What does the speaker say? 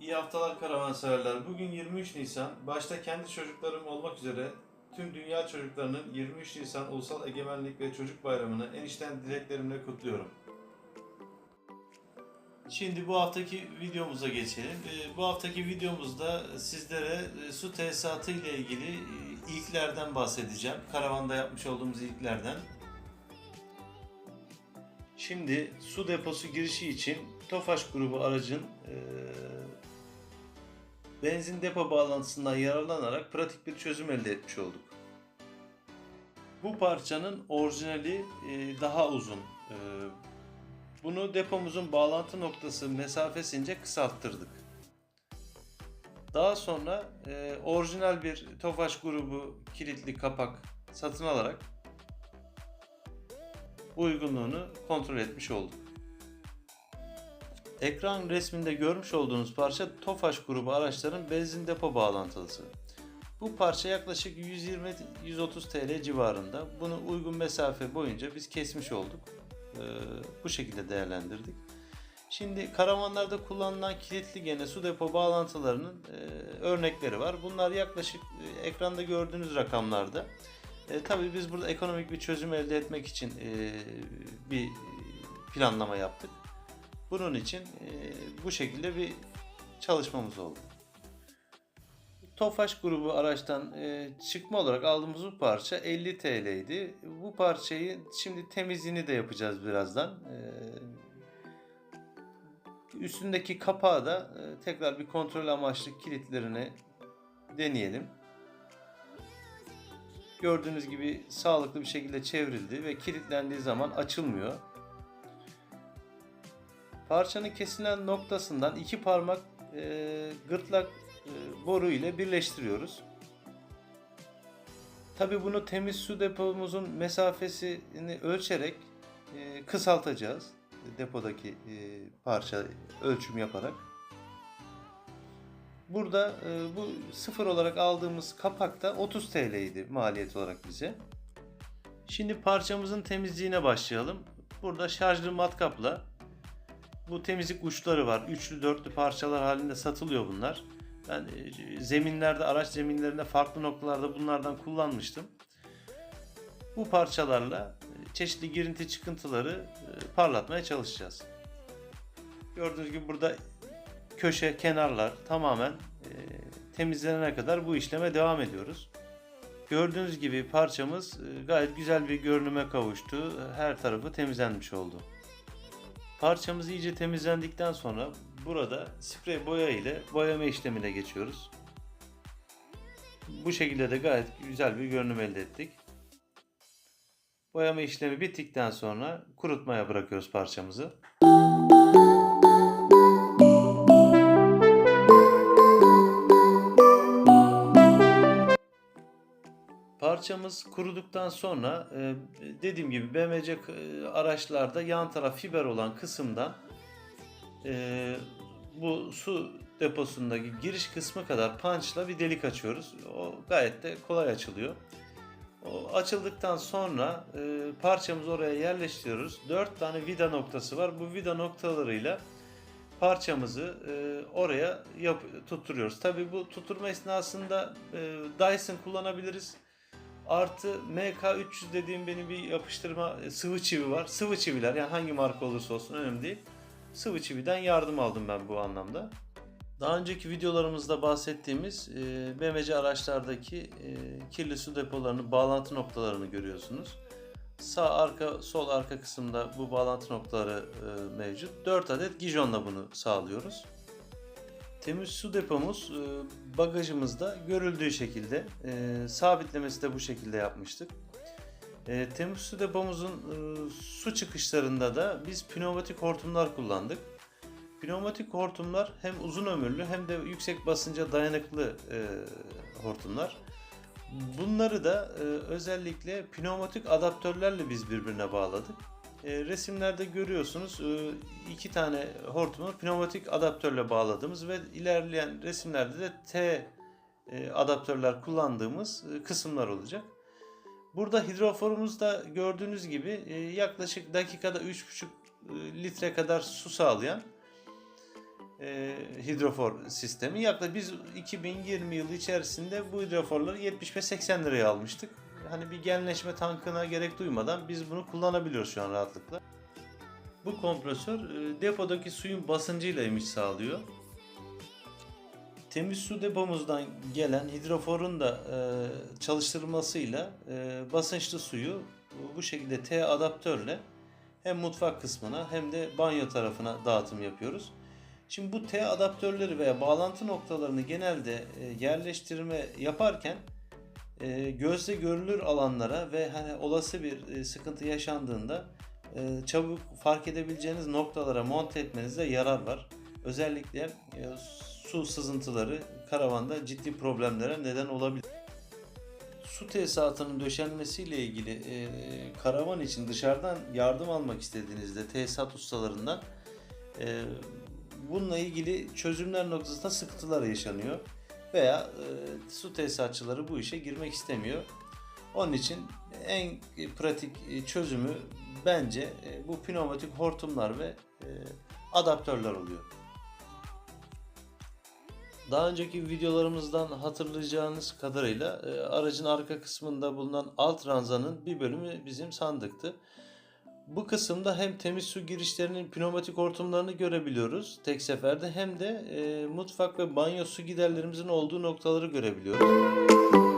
İyi haftalar karavanseverler. Bugün 23 Nisan. Başta kendi çocuklarım olmak üzere tüm dünya çocuklarının 23 Nisan Ulusal Egemenlik ve Çocuk Bayramı'nı en içten dileklerimle kutluyorum. Şimdi bu haftaki videomuza geçelim. Ee, Bu haftaki videomuzda sizlere e, su tesisatı ile ilgili e, ilklerden bahsedeceğim. Karavanda yapmış olduğumuz ilklerden. Şimdi su deposu girişi için Tofaş grubu aracın e, benzin depo bağlantısından yararlanarak pratik bir çözüm elde etmiş olduk. Bu parçanın orijinali e, daha uzun. E, bunu depomuzun bağlantı noktası mesafesince kısalttırdık. Daha sonra e, orijinal bir Tofaş grubu kilitli kapak satın alarak uygunluğunu kontrol etmiş olduk. Ekran resminde görmüş olduğunuz parça Tofaş grubu araçların benzin depo bağlantılısı. Bu parça yaklaşık 120-130 TL civarında. Bunu uygun mesafe boyunca biz kesmiş olduk. Ee, bu şekilde değerlendirdik. Şimdi karavanlarda kullanılan kilitli gene su depo bağlantılarının e, örnekleri var. Bunlar yaklaşık e, ekranda gördüğünüz rakamlarda. E, tabii biz burada ekonomik bir çözüm elde etmek için e, bir planlama yaptık. Bunun için e, bu şekilde bir çalışmamız oldu. Tofaş grubu araçtan e, çıkma olarak aldığımız bu parça 50 TL'ydi. Bu parçayı şimdi temizliğini de yapacağız birazdan. E, üstündeki kapağı da e, tekrar bir kontrol amaçlı kilitlerini deneyelim. Gördüğünüz gibi sağlıklı bir şekilde çevrildi ve kilitlendiği zaman açılmıyor. Parçanın kesilen noktasından iki parmak e, gırtlak e, boru ile birleştiriyoruz. Tabi bunu temiz su depomuzun mesafesini ölçerek e, kısaltacağız. Depodaki e, parça ölçüm yaparak. Burada e, bu sıfır olarak aldığımız kapakta 30 TL idi maliyet olarak bize. Şimdi parçamızın temizliğine başlayalım. Burada şarjlı matkapla bu temizlik uçları var. Üçlü dörtlü parçalar halinde satılıyor bunlar. Ben e, zeminlerde, araç zeminlerinde farklı noktalarda bunlardan kullanmıştım. Bu parçalarla e, çeşitli girinti çıkıntıları e, parlatmaya çalışacağız. Gördüğünüz gibi burada köşe, kenarlar tamamen temizlenene kadar bu işleme devam ediyoruz. Gördüğünüz gibi parçamız gayet güzel bir görünüme kavuştu. Her tarafı temizlenmiş oldu. Parçamız iyice temizlendikten sonra burada sprey boya ile boyama işlemine geçiyoruz. Bu şekilde de gayet güzel bir görünüm elde ettik. Boyama işlemi bittikten sonra kurutmaya bırakıyoruz parçamızı. Parçamız kuruduktan sonra e, dediğim gibi BMC e, araçlarda yan taraf fiber olan kısımdan e, bu su deposundaki giriş kısmı kadar punchla bir delik açıyoruz. O gayet de kolay açılıyor. O açıldıktan sonra parçamızı oraya yerleştiriyoruz. 4 tane vida noktası var. Bu vida noktalarıyla parçamızı oraya yap, tutturuyoruz. Tabi bu tutturma esnasında Dyson kullanabiliriz. Artı MK300 dediğim benim bir yapıştırma e, sıvı çivi var. Sıvı çiviler yani hangi marka olursa olsun önemli değil. Sıvı çividen yardım aldım ben bu anlamda. Daha önceki videolarımızda bahsettiğimiz e, BMC araçlardaki e, kirli su depolarının bağlantı noktalarını görüyorsunuz. Sağ arka, sol arka kısımda bu bağlantı noktaları e, mevcut. 4 adet gijonla bunu sağlıyoruz. Temiz su depomuz e, bagajımızda görüldüğü şekilde e, sabitlemesi de bu şekilde yapmıştık. E, temiz su depomuzun su çıkışlarında da biz pneumatik hortumlar kullandık. Pneumatik hortumlar hem uzun ömürlü hem de yüksek basınca dayanıklı hortumlar. Bunları da özellikle pneumatik adaptörlerle biz birbirine bağladık. E, resimlerde görüyorsunuz e, iki tane hortumu pneumatik adaptörle bağladığımız ve ilerleyen resimlerde de T e, adaptörler kullandığımız kısımlar olacak. Burada hidroforumuzda gördüğünüz gibi yaklaşık dakikada 3,5 e, litre kadar su sağlayan hidrofor sistemi. Yaklaşık biz 2020 yılı içerisinde bu hidroforları 75-80 liraya almıştık. Hani bir genleşme tankına gerek duymadan biz bunu kullanabiliyoruz şu an rahatlıkla. Bu kompresör e, depodaki suyun basıncıyla emiş sağlıyor. Temiz su depomuzdan gelen hidroforun da e, çalıştırmasıyla e, basınçlı suyu bu şekilde T adaptörle hem mutfak kısmına hem de banyo tarafına dağıtım yapıyoruz. Şimdi bu T adaptörleri veya bağlantı noktalarını genelde yerleştirme yaparken e, gözle görülür alanlara ve hani olası bir e, sıkıntı yaşandığında e, çabuk fark edebileceğiniz noktalara monte etmenizde yarar var. Özellikle e, su sızıntıları karavanda ciddi problemlere neden olabilir. Su tesisatının döşenmesiyle ilgili e, karavan için dışarıdan yardım almak istediğinizde tesisat ustalarından e, bununla ilgili çözümler noktasında sıkıntılar yaşanıyor veya e, su tesisatçıları bu işe girmek istemiyor. Onun için en pratik e, çözümü bence e, bu pneumatik hortumlar ve e, adaptörler oluyor. Daha önceki videolarımızdan hatırlayacağınız kadarıyla e, aracın arka kısmında bulunan alt ranzanın bir bölümü bizim sandıktı. Bu kısımda hem temiz su girişlerinin pneumatik hortumlarını görebiliyoruz tek seferde hem de e, mutfak ve banyo su giderlerimizin olduğu noktaları görebiliyoruz.